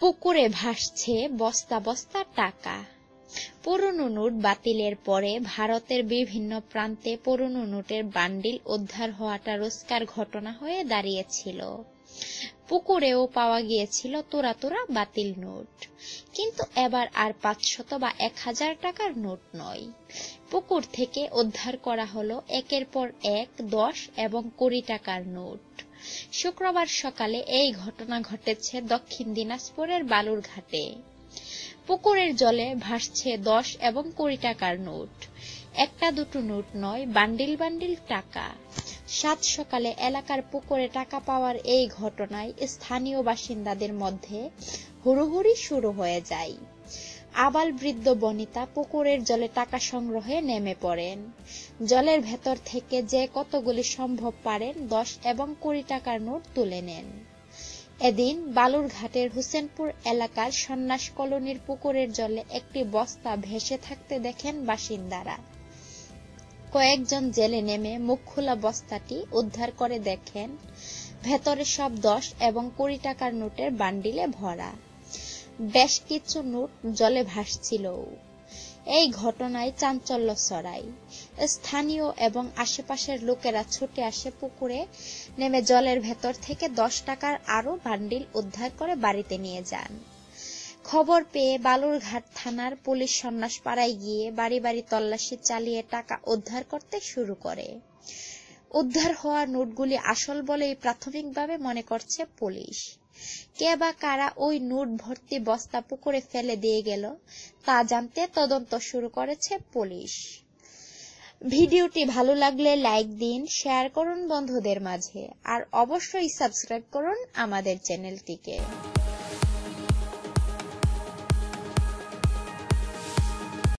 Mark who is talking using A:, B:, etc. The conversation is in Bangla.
A: পুকুরে ভাসছে বস্তা বস্তা টাকা। পুরনো নোট বাতিলের পরে ভারতের বিভিন্ন প্রান্তে পুরনো নোটের বান্ডিল উদ্ধার হওয়াটা রোজকার ঘটনা হয়ে দাঁড়িয়েছিল। পুকুরেও পাওয়া গিয়েছিল তোরা তোরা বাতিল নোট। কিন্তু এবার আর পাঁচশত বা এক হাজার টাকার নোট নয়। পুকুর থেকে উদ্ধার করা হলো একের পর এক দশ এবং কুড়ি টাকার নোট। শুক্রবার সকালে এই ঘটনা ঘটেছে দক্ষিণ দিনাজপুরের বালুরঘাটে। পুকুরের জলে ভাসছে দশ এবং কুড়ি টাকার নোট। একটা দুটো নোট নয়, বান্ডিল বান্ডিল টাকা। সাত সকালে এলাকার পুকুরে টাকা পাওয়ার এই ঘটনায় স্থানীয় বাসিন্দাদের মধ্যে হুড়োহুড়ি শুরু হয়ে যায়। আবাল বৃদ্ধ বনিতা পুকুরের জলে টাকা সংগ্রহে নেমে পড়েন। জলের ভেতর থেকে যে কতগুলি সম্ভব পারেন দশ এবং কুড়ি টাকার নোট তুলে নেন। এদিন বালুরঘাটের হুসেনপুর এলাকার সন্ন্যাস কলোনির পুকুরের জলে একটি বস্তা ভেসে থাকতে দেখেন বাসিন্দারা। কয়েকজন জেলে নেমে মুখ খোলা বস্তাটি উদ্ধার করে দেখেন, ভেতরে সব দশ এবং কুড়ি টাকার নোটের বান্ডিলে ভরা। বেশ কিছু নোট জলে ভাসছিল। এই ঘটনায় চাঞ্চল্য ছড়ায়। স্থানীয় এবং আশেপাশের লোকেরা ছুটে আসে পুকুরে, নেমে জলের ভেতর থেকে দশ টাকার আরও বান্ডিল উদ্ধার করে বাড়িতে নিয়ে যান। খবর পেয়ে বালুরঘাট থানার পুলিশ সন্ন্যাস পাড়ায় গিয়ে বাড়ি বাড়ি তল্লাশি চালিয়ে টাকা উদ্ধার করতে শুরু করে। উদ্ধার হওয়া নোটগুলি আসল বলেই প্রাথমিকভাবে মনে করছে পুলিশ। কে বা কারা ওই নোট ভর্তি বস্তা পুকুরে ফেলে দিয়ে গেল, তা জানতে তদন্ত শুরু করেছে পুলিশ। ভিডিওটি ভালো লাগলে লাইক দিন, শেয়ার করুন বন্ধুদের মাঝে, আর অবশ্যই সাবস্ক্রাইব করুন আমাদের চ্যানেলটিকে।